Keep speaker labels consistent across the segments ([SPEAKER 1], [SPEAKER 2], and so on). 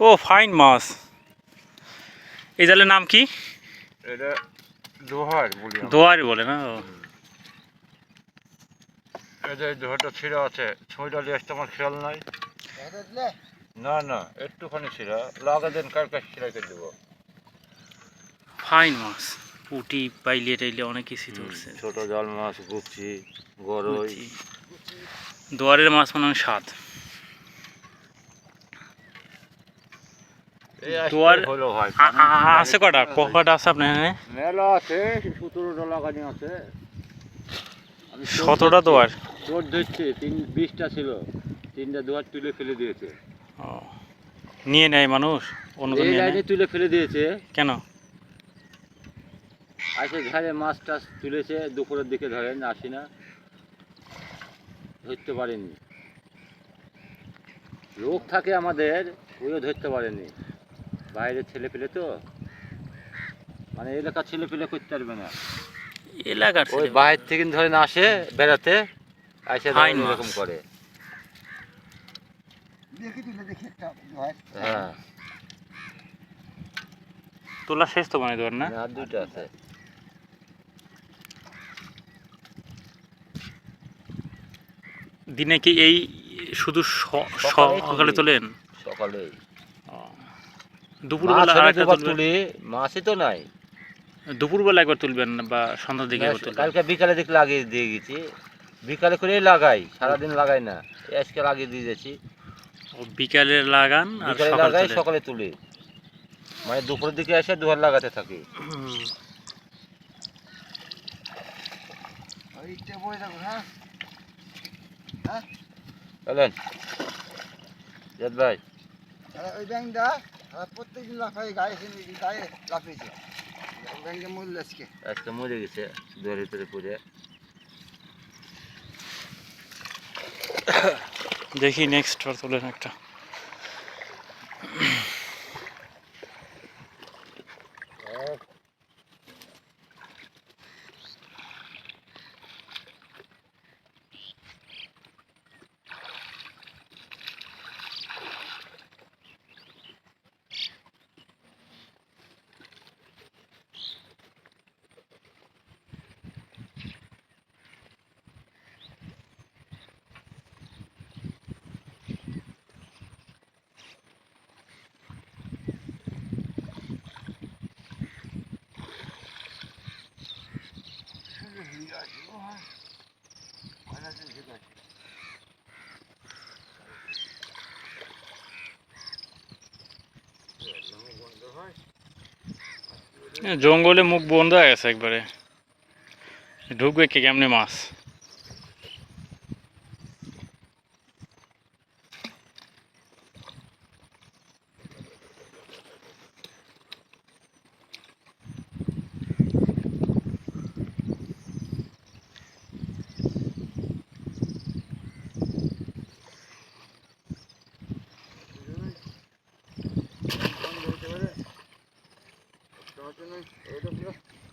[SPEAKER 1] ও fine মাছ। এই জালের নাম কি?
[SPEAKER 2] এটা।
[SPEAKER 1] দোয়ারি বলে না।
[SPEAKER 2] যে ছিঁড়া আছে খেয়াল নাই। না না একটুখানি ছিঁড়া। লাগা দেন কার কাছে ছিঁড়া করে দেবো।
[SPEAKER 1] ফাইন মাছ। পুটি পাইলে টাইলে অনেক কিছু ধরছে।
[SPEAKER 2] ছোট জাল মাছ গরই।
[SPEAKER 1] দোয়ারের মাছ মানে স্বাদ
[SPEAKER 2] এই আজকে
[SPEAKER 1] দোয়ার- আছে কটা? কটা আছে আপনার এখানে?
[SPEAKER 2] মেলা আছে আছে। আমি চোর
[SPEAKER 1] সতেরোটা
[SPEAKER 2] ধরছি,
[SPEAKER 1] দোয়ার?
[SPEAKER 2] চোর ধরছে তিন বিশটা ছিল তিনটা দোয়ার তুলে ফেলে দিয়েছে।
[SPEAKER 1] ও নিয়ে নেয় মানুষ? অন্য
[SPEAKER 2] এই
[SPEAKER 1] নিয়ে
[SPEAKER 2] তুলে ফেলে দিয়েছে।
[SPEAKER 1] কেন?
[SPEAKER 2] আসে ঘাড়ে মাছ টাছ তুলেছে দুপুরের দিকে ধরেন আসি না। ধরতে পারেনি। লোক থাকে আমাদের ওইও ধরতে পারেনি। বাইরে ছেলে পেলে তো মানে এলাকার ছেলে পেলে করতে পারবে না।
[SPEAKER 1] এলাকার
[SPEAKER 2] ওই। বাইরে থেকে ধরেন আসে বেড়াতে আসে। এরকম করে।
[SPEAKER 3] হয়।
[SPEAKER 1] তোলা শেষ তো মানে দোয়ার না?
[SPEAKER 2] আর দুইটা আছে।
[SPEAKER 1] দিনে কি এই শুধু সকালে তোলেন?
[SPEAKER 2] সকালে
[SPEAKER 1] দুপুরবেলা আরেকটা
[SPEAKER 2] তুলি মাছই তো নাই।
[SPEAKER 1] দুপুরবেলা একবার তুলবেন বা সন্ধ্যার দিকে
[SPEAKER 2] কালকে বিকালে দিকে লাগিয়ে দিয়ে গেছি। বিকালে করেই লাগাই সারাদিন লাগাই না। আজকে লাগিয়ে দিয়ে গেছি
[SPEAKER 1] ও বিকালে লাগান আর
[SPEAKER 2] লাগাই সকালে তুলি। মানে দুপুরের দিকে এসে দুহার লাগাতে থাকি।
[SPEAKER 3] হ্যাঁ
[SPEAKER 2] চলেন। ভাই।
[SPEAKER 3] ওই ব্যাংকটা? আর প্রত্যেকদিন লাফাই গায়ে গায়ে লাফিয়েছে ব্যাংকে মরলে আজকে।
[SPEAKER 2] আজকে মরে গেছে দুয়ার ভিতরে পড়ে।
[SPEAKER 1] দেখি নেক্সট বার তোলেন একটা। জঙ্গলে মুখ বন্ধ হয়ে গেছে একবারে। ঢুকবে কে? কেমনি মাছ?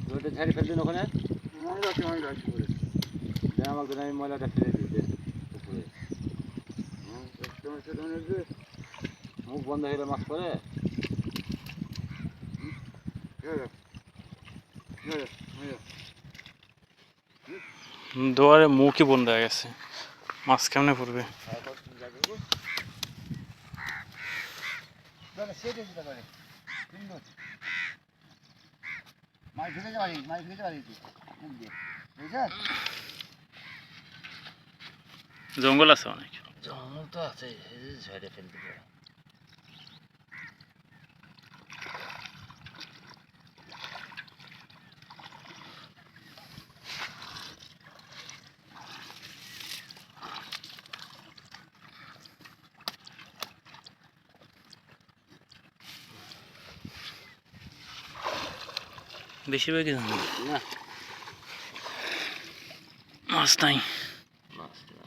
[SPEAKER 2] দুয়ারটা ঝাড়ি ফেলবেন ওখানে? দেন আমাকে আমি ময়লাটা ফেলে দিই দেন উপরে। মুখ বন্ধ হয়ে গেলে মাছ পরে?
[SPEAKER 1] দোয়ারে মুখই বন্ধ হয়ে গেছে। মাছ কেমনে পড়বে?
[SPEAKER 3] সেটা মাছ ঢুকে যাবে মাছ ঢুকে যাবে মুখ
[SPEAKER 1] জঙ্গল আছে অনেক।
[SPEAKER 2] জঙ্গল তো আছে ঝেড়ে ফেলতে পারে।
[SPEAKER 1] বেশিরভাগই জঙ্গল
[SPEAKER 2] না।
[SPEAKER 1] মাছ নাই।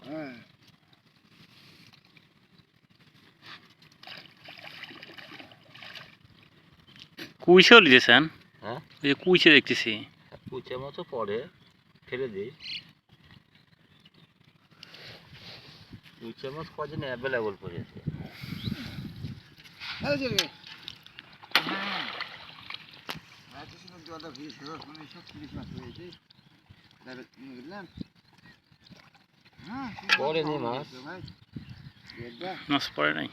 [SPEAKER 3] হ্যাঁ
[SPEAKER 1] কুইছেও লিখেছেন
[SPEAKER 2] হ্যাঁ?
[SPEAKER 1] ওই যে কুইছে দেখতেছি।
[SPEAKER 2] পুচে মতো পড়ে ফেলে দিই। পুচে মাছ কদিন অ্যাভেলেবল পড়েছে
[SPEAKER 3] হ্যাঁ যে রে হ্যাঁ সুন্দর জলটা ভিজেছিল মানে সব হ্যাঁ
[SPEAKER 2] পড়েনি মাছ?
[SPEAKER 3] হয়েছে ভাই বেডটা
[SPEAKER 1] মাছ পড়ে নাই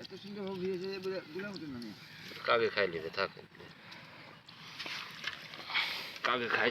[SPEAKER 3] এত সুন্দর ভাবে ভিজেছে যে বলে বলে
[SPEAKER 2] কাকে খাই কাকে খাই